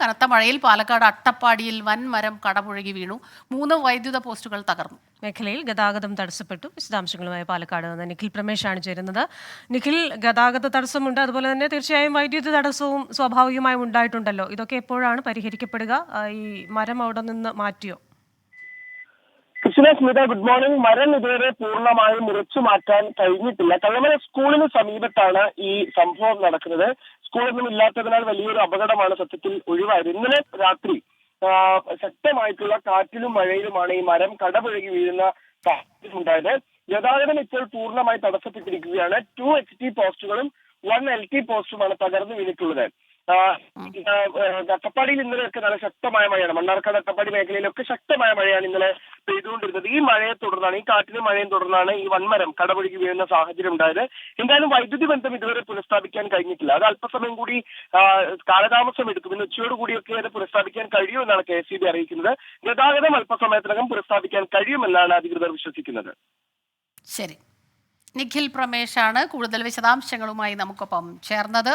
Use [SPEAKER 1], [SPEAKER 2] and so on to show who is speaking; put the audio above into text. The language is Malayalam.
[SPEAKER 1] കനത്ത മഴയിൽ പാലക്കാട് അട്ടപ്പാടിയിൽ വൻ മരം കടപുഴകി വീണു. മൂന്ന് വൈദ്യുത പോസ്റ്റുകൾ തകർന്നു.
[SPEAKER 2] മേഖലയിൽ ഗതാഗതം തടസ്സപ്പെട്ടു. വിശദാംശങ്ങളുമായി പാലക്കാട് നിന്ന് നിഖിൽ പ്രമേശാണ് ചേരുന്നത്. നിഖിൽ ഗതാഗത തടസ്സമുണ്ട്. അതുപോലെ തന്നെ തീർച്ചയായും വൈദ്യുതി തടസ്സവും സ്വാഭാവികമായും ഉണ്ടായിട്ടുണ്ടല്ലോ. ഇതൊക്കെ എപ്പോഴാണ് പരിഹരിക്കപ്പെടുക? ഈ മരം അവിടെ നിന്ന് മാറ്റിയോ?
[SPEAKER 3] കൃഷ്ണ സ്മിത ഗുഡ് മോർണിംഗ് മരം ഇതുവരെ പൂർണമായും മുറിച്ചു മാറ്റാൻ കഴിഞ്ഞിട്ടില്ല. കള്ളമല സ്കൂളിന് സമീപത്താണ് ഈ സംഭവം നടക്കുന്നത്. സ്കൂളൊന്നും ഇല്ലാത്തതിനാൽ വലിയൊരു അപകടമാണ് സത്യത്തിൽ ഒഴിവായത്. ഇന്നലെ രാത്രി ശക്തമായിട്ടുള്ള കാറ്റിലും മഴയിലുമാണ് ഈ മരം കടപുഴകി വീഴുന്ന ഉണ്ടായത്. ഗതാഗതം ഇപ്പോൾ പൂർണമായി തടസ്സപ്പെട്ടിരിക്കുകയാണ്. ടു എച്ച് ടി പോസ്റ്റുകളും വൺ എൽ ടി പോസ്റ്റുമാണ് തകർന്നു വീണിട്ടുള്ളത്. അട്ടപ്പാടിയിൽ ഇന്നലെയൊക്കെ നല്ല ശക്തമായ മഴയാണ്. മണ്ണാർക്കാട് അട്ടപ്പാടി മേഖലയിലൊക്കെ ശക്തമായ മഴയാണ് ഇന്നലെ പെയ്തുകൊണ്ടിരുന്നത് ഈ മഴയെ തുടർന്നാണ് ഈ കാറ്റിനും മഴയും തുടർന്നാണ് ഈ വൻമരം കടപുഴകി വീഴുന്ന സാഹചര്യം ഉണ്ടായത്. എന്തായാലും വൈദ്യുതി ബന്ധം ഇതുവരെ പുനഃസ്ഥാപിക്കാൻ കഴിഞ്ഞിട്ടില്ല. അത് അല്പസമയം കൂടി കാലതാമസം എടുക്കും. ഇന്ന് ഉച്ചയോടുകൂടിയൊക്കെ അത് പുനഃസ്ഥാപിക്കാൻ കഴിയുമെന്നാണ് കെ എസ് അറിയിക്കുന്നത്. ഗതാഗതം അല്പസമയത്തിനകം പുനഃസ്ഥാപിക്കാൻ കഴിയുമെന്നാണ് അധികൃതർ വിശ്വസിക്കുന്നത്.
[SPEAKER 1] ശരി. നിഖിൽ പ്രമേഷാണ് കൂടുതൽ വിശദാംശങ്ങളുമായി നമുക്കൊപ്പം ചേർന്നത്.